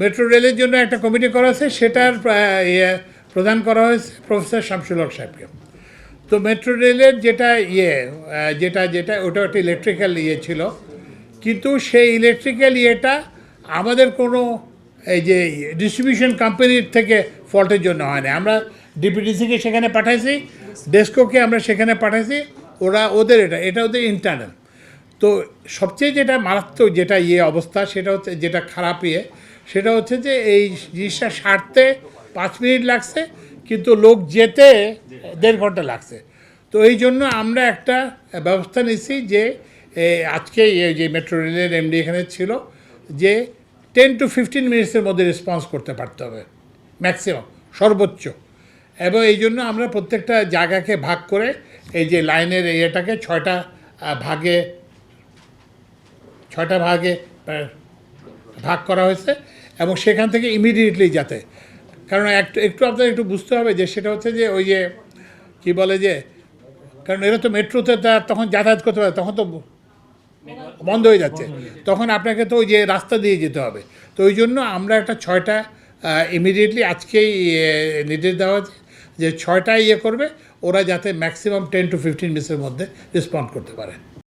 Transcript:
Metro রেলের জন্য একটা কমিটি করা হয়েছে সেটার ইয়ে প্রদান করা হয়েছে প্রফেসর শামসুল হক সাহেবকে। তো মেট্রো রেলের যেটা ইয়ে যেটা যেটা, ওটা একটা ইলেকট্রিক্যাল ইয়ে ছিল। কিন্তু সেই ইলেকট্রিক্যাল ইয়েটা আমাদের কোনো, এই যে ডিস্ট্রিবিউশন কোম্পানির থেকে ফল্টের জন্য হয় না আমরা ডিপিডিসিকে সেখানে পাঠাইছি ডেস্কোকে আমরা সেখানে পাঠাইছি, ওরা ওদের এটা এটা ওদের ইন্টারনাল তো সবচেয়ে যেটা মারাত্মক যেটা ইয়ে অবস্থা, সেটা হচ্ছে যেটা খারাপ ইয়ে সেটা হচ্ছে যে এই জিনিসটা সারতে পাঁচ মিনিট লাগছে, কিন্তু লোক যেতে দেড় ঘণ্টা লাগছে। তো এই জন্য আমরা একটা ব্যবস্থা নিচ্ছি যে আজকে যে মেট্রো রেলের এমডি এখানে ছিল, যে টেন টু ফিফটিন মিনিটসের মধ্যে রেসপন্স করতে পারতে হবে ম্যাক্সিমাম সর্বোচ্চ। এবং এই জন্য আমরা প্রত্যেকটা জায়গাকে ভাগ করে, এই যে লাইনের ইয়েটাকে ছয়টা ভাগে ছয়টা ভাগে ভাগ করা হয়েছে এবং সেখান থেকে ইমিডিয়েটলি যাতে। কারণ একটু একটু আপনাদের একটু বুঝতে হবে যে সেটা হচ্ছে যে ওই যে, কি বলে যে, কারণ এরা তো মেট্রোতে তা- তখন যাতায়াত করতে পারে, তখন তো বন্ধ হয়ে যাচ্ছে। তখন আপনাকে তো ওই যে রাস্তা দিয়ে যেতে হবে। তো ওই জন্য আমরা একটা ছয়টা ইমিডিয়েটলি আজকেই নির্দেশ দেওয়া হয়েছে যে ছয়টা ইয়ে করবে, ওরা যাতে ম্যাক্সিমাম টেন টু ফিফটিন মিনিটসের মধ্যে রেসপন্ড করতে পারে।